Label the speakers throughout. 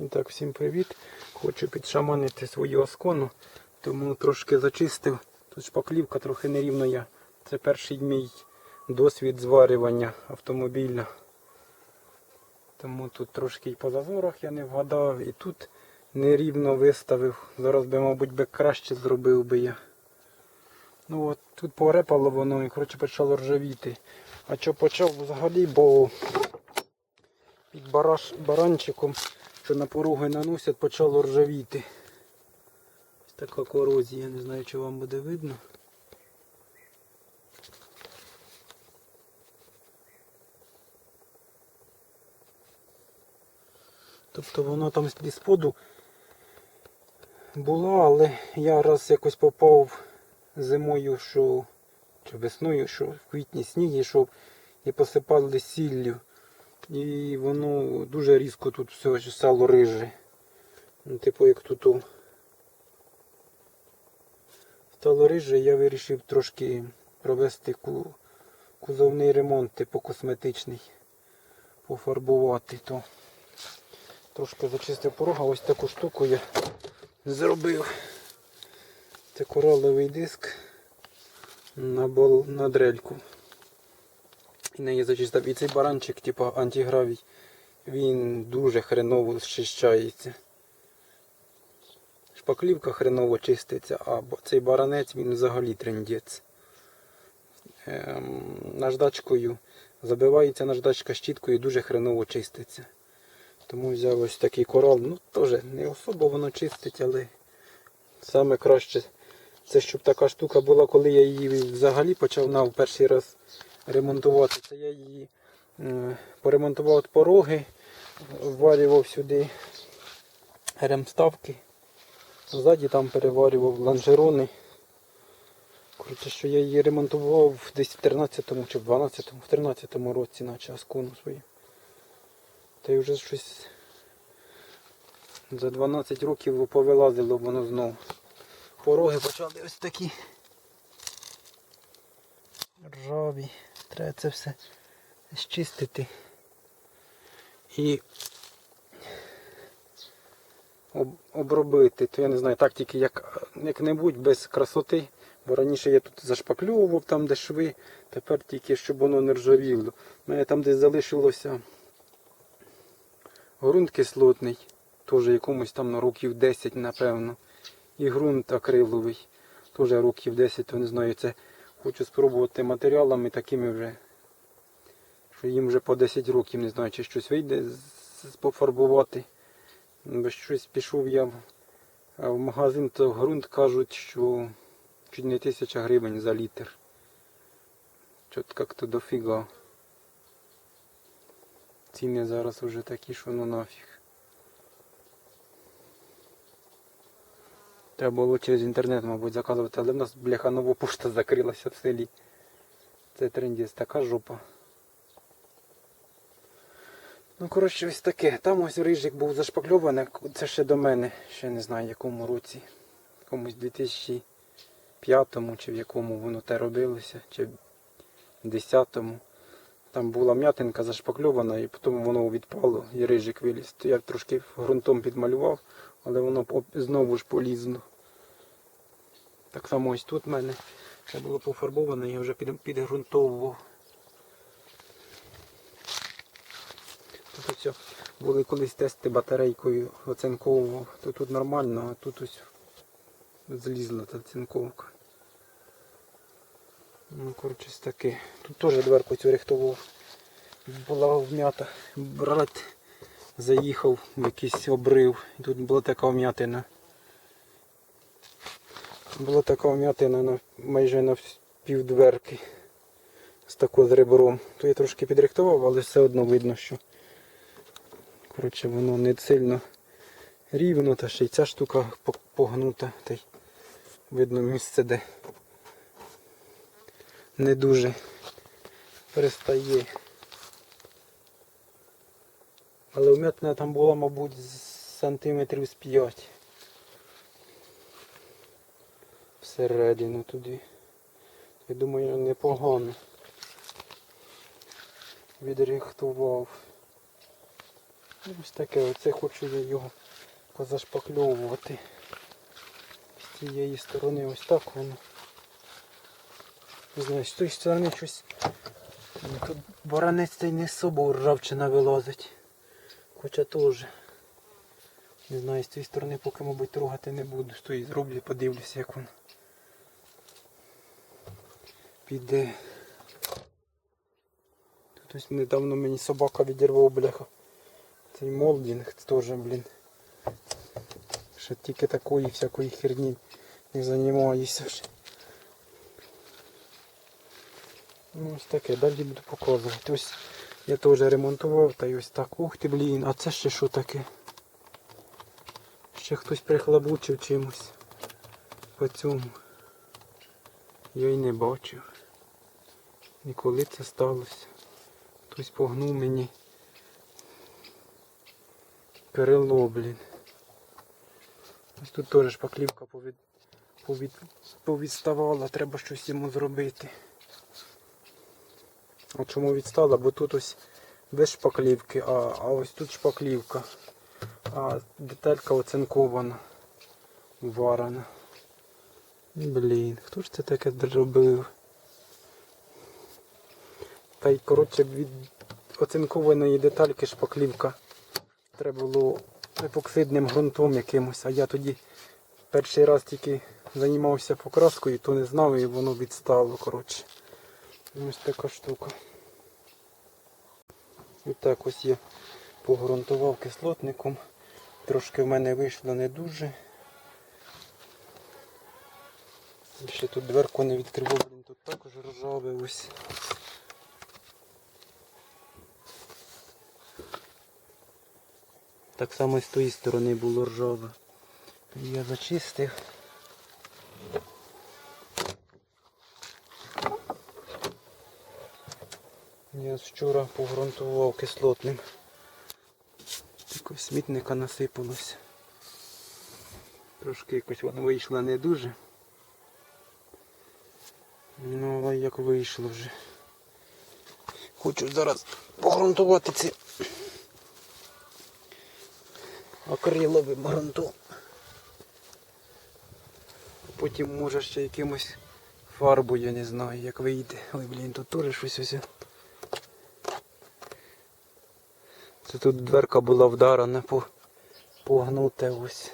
Speaker 1: І так, всім привіт. Хочу підшаманити свою оскону, тому трошки зачистив. Тут шпаклівка трохи нерівно є. Це перший мій досвід зварювання автомобіля. Тому тут трошки і по зазорах я не вгадав, і тут нерівно виставив. Зараз би, мабуть, би краще зробив би я. Ну от тут порепало воно і коротше почало ржавіти. А що почав взагалі, бо під бараш, баранчиком, що на пороги наносять, почало ржавіти. Ось така корозія, не знаю, чи вам буде видно. Тобто воно там з споду було, але я раз якось попав зимою, що чи весною, що в квітні сніг йшов і посипали сіллю. І воно дуже різко тут все стало риже. Ну, типу як тут стало риже, я вирішив трошки провести кузовний ремонт, типу косметичний, пофарбувати то. Трошки зачистив порога, ось таку штуку я зробив. Це кораловий диск на, бол, на дрельку. І неї зачистив. І цей баранчик, типу антигравій, він дуже хреново зчищається. Шпаклівка хреново чиститься, а цей баранець він взагалі трендець. Ем, наждачкою забивається наждачка щіткою і дуже хреново чиститься. Тому взяв ось такий корал. Ну теж не особо воно чистить, але саме краще це щоб така штука була, коли я її взагалі почав на перший раз ремонтувати. Це я її е, поремонтував пороги, вварював сюди ремставки. Ззаді там переварював лонжерони. Коротше, що я її ремонтував десь в 13-му чи в 12-му, в 13-му році наче аскону свою. Та й вже щось за 12 років повилазило воно знову. Пороги почали ось такі ржаві. Треба це все зчистити. І обробити. То я не знаю, так тільки як, як-небудь без красоти. Бо раніше я тут зашпаклював там де шви, тепер тільки щоб воно не ржавіло. У мене там десь залишилося ґрунт кислотний, теж якомусь там на років 10, напевно. І ґрунт акриловий, теж років 10, то не знаю, це хочу спробувати матеріалами такими вже, що їм вже по 10 років, не знаю, чи щось вийде пофарбувати. Бо щось пішов я в, магазин, то ґрунт кажуть, що чуть не тисяча гривень за літр. Чот як-то дофіга. Ціни зараз вже такі, що ну нафіг. Треба було через інтернет, мабуть, заказувати, але в нас бляха нова пошта закрилася в селі. Це трендіс, така жопа. Ну, коротше, ось таке. Там ось рижик був зашпакльований, це ще до мене, ще не знаю в якому році. Комусь 2005 чи в якому воно те робилося, чи в 10-му. Там була м'ятинка зашпакльована і потім воно відпало і рижик виліз. Я трошки ґрунтом підмалював, але воно знову ж полізло. Так само ось тут в мене ще було пофарбоване, я вже під, підґрунтовував. Тут ось були колись тести батарейкою оцинковував, то тут нормально, а тут ось злізла та цинковка. Ну, коротше, таке. Тут теж дверку цю рихтував. Була вм'ята. Брат заїхав в якийсь обрив. Тут була така вм'ятина. Була така вм'ятина на, майже на вс- пів дверки. З такою з ребром. То я трошки підрихтував, але все одно видно, що коротше, воно не сильно рівно, та ще й ця штука погнута. Та й видно місце, де не дуже перестає. Але вмятина там була, мабуть, з сантиметрів з 5. Всередину туди. Я думаю, непогано. Відрихтував. Ось таке, оце хочу я його позашпакльовувати. З цієї сторони ось так воно. Не знаю, з тої сторони щось. Ну, Тут баранець цей не з собою ржавчина вилазить. Хоча теж. Не знаю, з цієї сторони поки, мабуть, трогати не буду. З зроблю, подивлюся, як воно піде. Тут ось недавно мені собака відірвав, бляха. Цей молдінг теж, блін. Ще тільки такої всякої херні не займаюся. Ну ось таке, далі буду показувати. Ось я теж ремонтував та й ось так. Ух ти блін, а це ще що таке? Ще хтось прихлабучив чимось по цьому. Я й не бачив. І коли це сталося? Хтось погнув мені перело, блін. Ось тут теж шпаклівка повід... Повід... повідставала, треба щось йому зробити. От чому відстала, бо тут ось без шпаклівки, а, а ось тут шпаклівка. А деталька оцинкована, варена. Блін, хто ж це таке зробив? Та й коротше від оцинкованої детальки шпаклівка. Треба було епоксидним ґрунтом якимось, а я тоді перший раз тільки займався покраскою, то не знав і воно відстало. коротше. Ось така штука. І так ось я погрунтував кислотником. Трошки в мене вийшло не дуже. Ще тут дверку не відкривав, блін, тут також ржаве ось. Так само і з тої сторони було ржаве. Я зачистив. Я вчора погрунтував кислотним. Якось смітника насипалося. Трошки якось воно вийшло не дуже. Ну, але як вийшло вже. Хочу зараз погрунтувати ці акриловим ґрунтом. Потім може ще якимось фарбою, я не знаю, як вийде. Ой, блін, тут теж щось ось. Це тут дверка була вдарена, по, погнуте ось.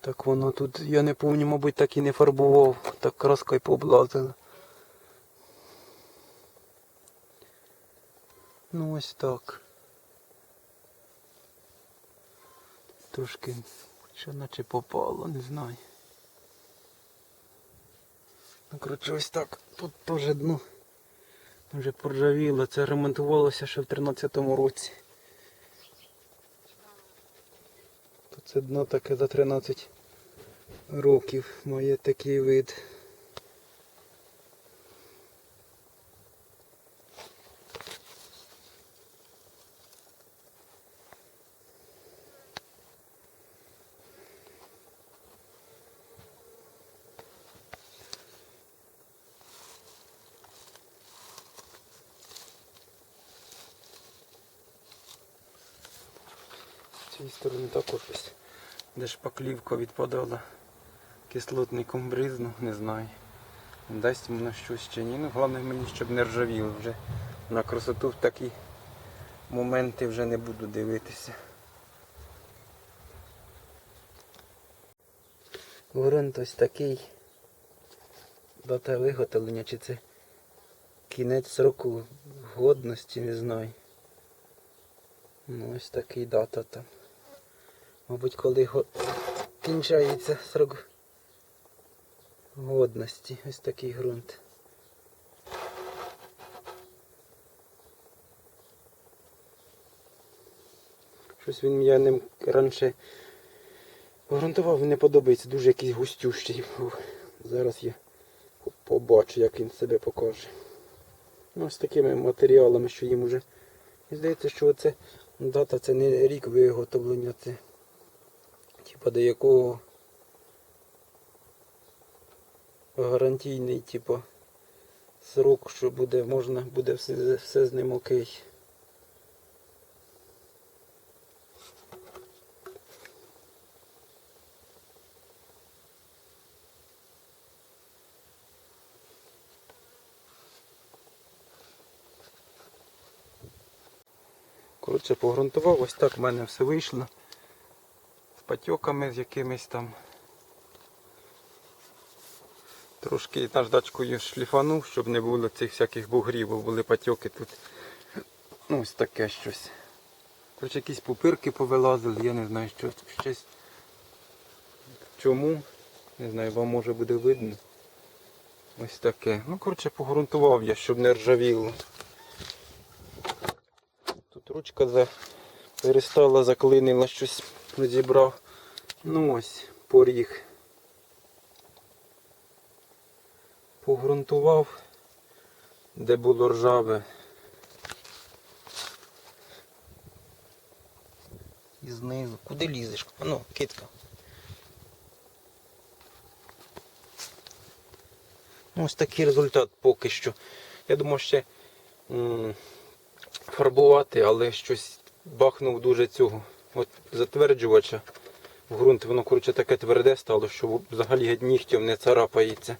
Speaker 1: Так воно тут, я не пам'ятаю, мабуть, так і не фарбував, так краска й поблазила. Ну ось так. Трошки що наче попало, не знаю. Ну, коротше, ось так. Тут теж дно вже поржавіло. Це ремонтувалося ще в 13-му році. Тут це дно таке за 13 років має такий вид. Цієї сторони також ось, де шпаклівка відпадала кислотником бризну, не знаю. Дасть воно щось чи ні. Ну, головне мені, щоб не ржавіло вже. На красоту в такі моменти вже не буду дивитися. Ґрунт ось такий. Дата виготовлення, чи це кінець сроку годності, не знаю. Ну ось такий дата там. Мабуть, коли го... кінчається срок годності. Ось такий ґрунт. Щось він я ним раніше грунтував, він не подобається, дуже якийсь густющий. був. Зараз я побачу, як він себе покаже. Ну, з такими матеріалами, що їм уже. І здається, що це дата це не рік виготовлення, це типа до якого гарантійний, типа, срок, що буде, можна, буде все, все з ним окей. Коротше, погрунтував, ось так в мене все вийшло. Патьоками з якимись там. Трошки наждачкою шліфанув, щоб не було цих всяких бугрів, бо були патьоки тут. Ну, ось таке щось. Коротше, якісь пупирки повилазили, я не знаю, що щось. Чому? Не знаю, вам може буде видно. Ось таке. Ну, коротше, погрунтував я, щоб не ржавіло. Тут ручка за... перестала, заклинила, щось розібрав. Ну ось, поріг. Погрунтував, де було ржаве. І знизу. Куди лізеш? А Ну, китка. Ну, Ось такий результат поки що. Я думав ще м, фарбувати, але щось бахнув дуже цього. От затверджувача ґрунт, воно коротше таке тверде стало, що взагалі нігтем не царапається.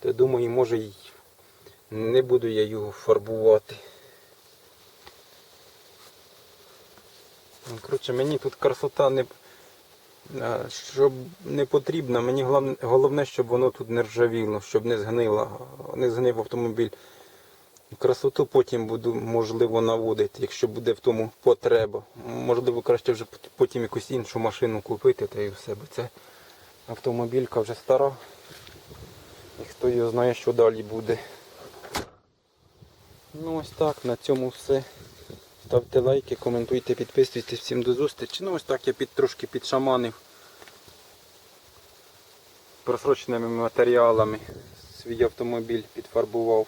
Speaker 1: То думаю, може й не буду я його фарбувати. Ну, Коротше, мені тут красота не, е, щоб не потрібна. Мені головне, щоб воно тут не ржавіло, щоб не згнило, не згнив автомобіль. Красоту потім буду, можливо, наводити, якщо буде в тому потреба. Можливо, краще вже потім якусь іншу машину купити та і все, бо це автомобілька вже стара. І хто його знає, що далі буде. Ну ось так, на цьому все. Ставте лайки, коментуйте, підписуйтесь. Всім до зустрічі. Ну ось так я під, трошки підшаманив просроченими матеріалами свій автомобіль підфарбував.